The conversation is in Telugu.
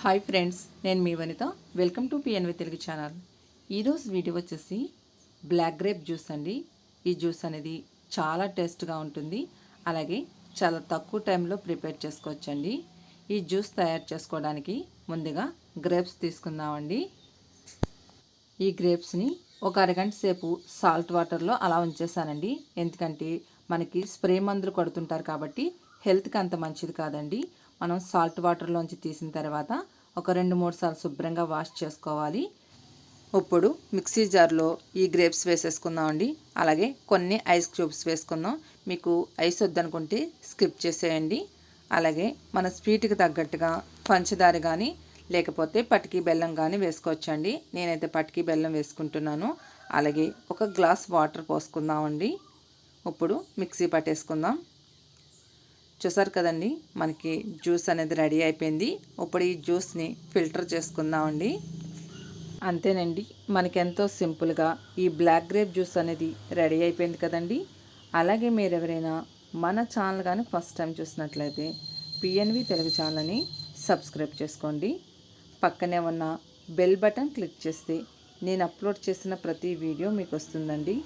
హాయ్ ఫ్రెండ్స్ నేను మీ Vanitha. Welcome to PNV Telugu channel. ఈరోజు వీడియో వచ్చేసి బ్లాక్ గ్రేప్ జ్యూస్ అండి. ఈ జ్యూస్ అనేది చాలా టేస్ట్గా ఉంటుంది. అలాగే చాలా తక్కువ టైంలో ప్రిపేర్ చేసుకోవచ్చండి. ఈ జ్యూస్ తయారు చేసుకోవడానికి ముందుగా గ్రేప్స్ తీసుకుందామండి. ఈ గ్రేప్స్ని ఒక అరగంట సేపు సాల్ట్ వాటర్లో అలా ఉంచేసానండి. ఎందుకంటే మనకి స్ప్రే మందులు కొడుతుంటారు కాబట్టి హెల్త్కి అంత మంచిది కాదండి. మనం సాల్ట్ వాటర్లోంచి తీసిన తర్వాత ఒక రెండు మూడు సార్లు శుభ్రంగా వాష్ చేసుకోవాలి. ఇప్పుడు మిక్సీ జార్లో ఈ గ్రేప్స్ వేసేసుకుందామండి అలాగే కొన్ని ఐస్ క్యూబ్స్ వేసుకుందాం. మీకు ఐస్ వద్దనుకుంటే స్కిప్ చేసేయండి. అలాగే మన స్వీట్కి తగ్గట్టుగా పంచదార కానీ లేకపోతే పటికి బెల్లం కానీ వేసుకోవచ్చండి. నేనైతే పటికి బెల్లం వేసుకుంటున్నాను. అలాగే ఒక గ్లాస్ వాటర్ పోసుకుందామండి ఇప్పుడు మిక్సీ పట్టేసుకుందాం. చూసారు కదండి మనకి జ్యూస్ అనేది రెడీ అయిపోయింది. ఇప్పుడు ఈ జ్యూస్ని ఫిల్టర్ చేసుకుందామండి. అంతేనండి మనకి ఎంతో సింపుల్గా ఈ బ్లాక్ గ్రేప్ జ్యూస్ అనేది రెడీ అయిపోయింది కదండి. అలాగే మీరు ఎవరైనా మన ఛానల్ కానీ ఫస్ట్ టైం చూసినట్లయితే పిఎన్వి తెలుగు ఛానల్ని సబ్స్క్రైబ్ చేసుకోండి. పక్కనే ఉన్న బెల్ బటన్ క్లిక్ చేస్తే నేను అప్లోడ్ చేసిన ప్రతి వీడియో మీకు వస్తుందండి.